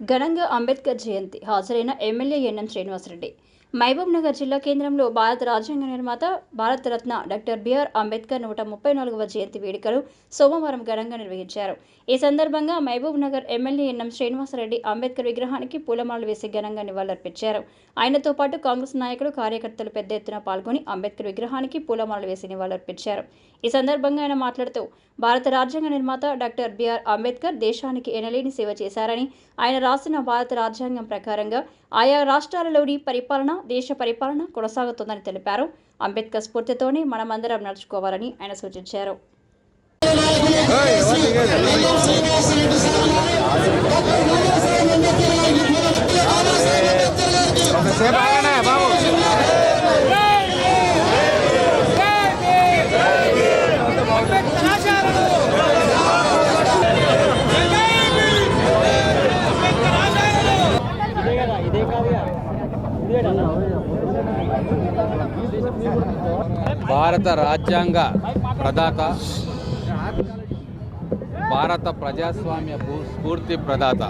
ఘనంగా అంబేద్కర్ జయంతి హాజరైన MLA NM Srinivasa Reddy. Mahabub Nagar జిల్లా కేంద్రంలో భారత రాజ్యాంగ నిర్మాత భారతరత్న డాక్టర్ బిఆర్ అంబేద్కర్ నూట ముప్పై నాలుగవ జయంతి వేడుకలు సోమవారం ఘనంగా నిర్వహించారు. ఈ సందర్భంగా మహబూబ్ నగర్ ఎమ్మెల్యే ఎన్ఎం శ్రీనివాసరెడ్డి అంబేద్కర్ విగ్రహానికి పూలమాలలు వేసి ఘనంగా నివాళులర్పించారు. ఆయనతో పాటు కాంగ్రెస్ నాయకులు కార్యకర్తలు పెద్ద ఎత్తున పాల్గొని అంబేద్కర్ విగ్రహానికి పూలమాలలు వేసి నివాళులర్పించారు. ఈ సందర్భంగా ఆయన మాట్లాడుతూ భారత రాజ్యాంగ నిర్మాత డాక్టర్ బిఆర్ అంబేద్కర్ దేశానికి ఎనలేని సేవ చేశారని ఆయన రాసిన భారత రాజ్యాంగం ప్రకారంగా ఆయా రాష్ట్రాలలోని పరిపాలన దేశ పరిపాలన కొనసాగుతుందని తెలిపారు. అంబేద్కర్ స్ఫూర్తితోనే మనమందరం నడుచుకోవాలని ఆయన సూచించారు. భారత రాజ్యాంగ ప్రదాత భారత ప్రజాస్వామ్య భూ- స్ఫూర్తి ప్రదాత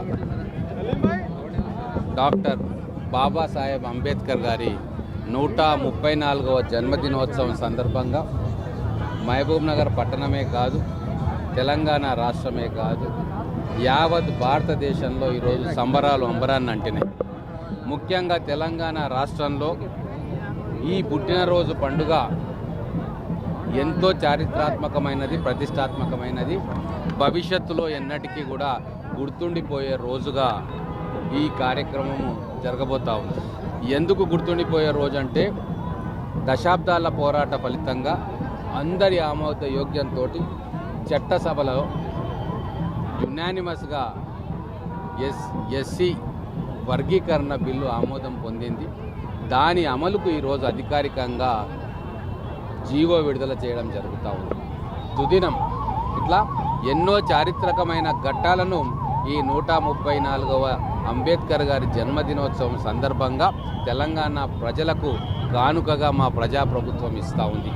డాక్టర్ బాబాసాహెబ్ అంబేద్కర్ గారి నూట ముప్పై నాలుగవ జన్మదినోత్సవం సందర్భంగా మహబూబ్ నగర్ పట్టణమే కాదు తెలంగాణ రాష్ట్రమే కాదు యావత్ భారతదేశంలో ఈరోజు సంబరాలు అంబరాన్ని అంటినాయి. ముఖ్యంగా తెలంగాణ రాష్ట్రంలో ఈ పుట్టినరోజు పండుగ ఎంతో చారిత్రాత్మకమైనది ప్రతిష్టాత్మకమైనది. భవిష్యత్తులో ఎన్నటికీ కూడా గుర్తుండిపోయే రోజుగా ఈ కార్యక్రమము జరగబోతా ఉంది. ఎందుకు గుర్తుండిపోయే రోజు అంటే దశాబ్దాల పోరాట ఫలితంగా అందరి ఆమోద యోగ్యంతో చట్టసభలో యునానిమస్గా ఎస్ ఎస్సీ వర్గీకరణ బిల్లు ఆమోదం పొందింది. దాని అమలుకు ఈరోజు అధికారికంగా జీవో విడుదల చేయడం జరుగుతూ ఉంది. దుదినం ఇట్లా ఎన్నో చారిత్రకమైన ఘట్టాలను ఈ నూట ముప్పై నాలుగవ అంబేద్కర్ గారి జన్మదినోత్సవం సందర్భంగా తెలంగాణ ప్రజలకు కానుకగా మా ప్రజాప్రభుత్వం ఇస్తూ ఉంది.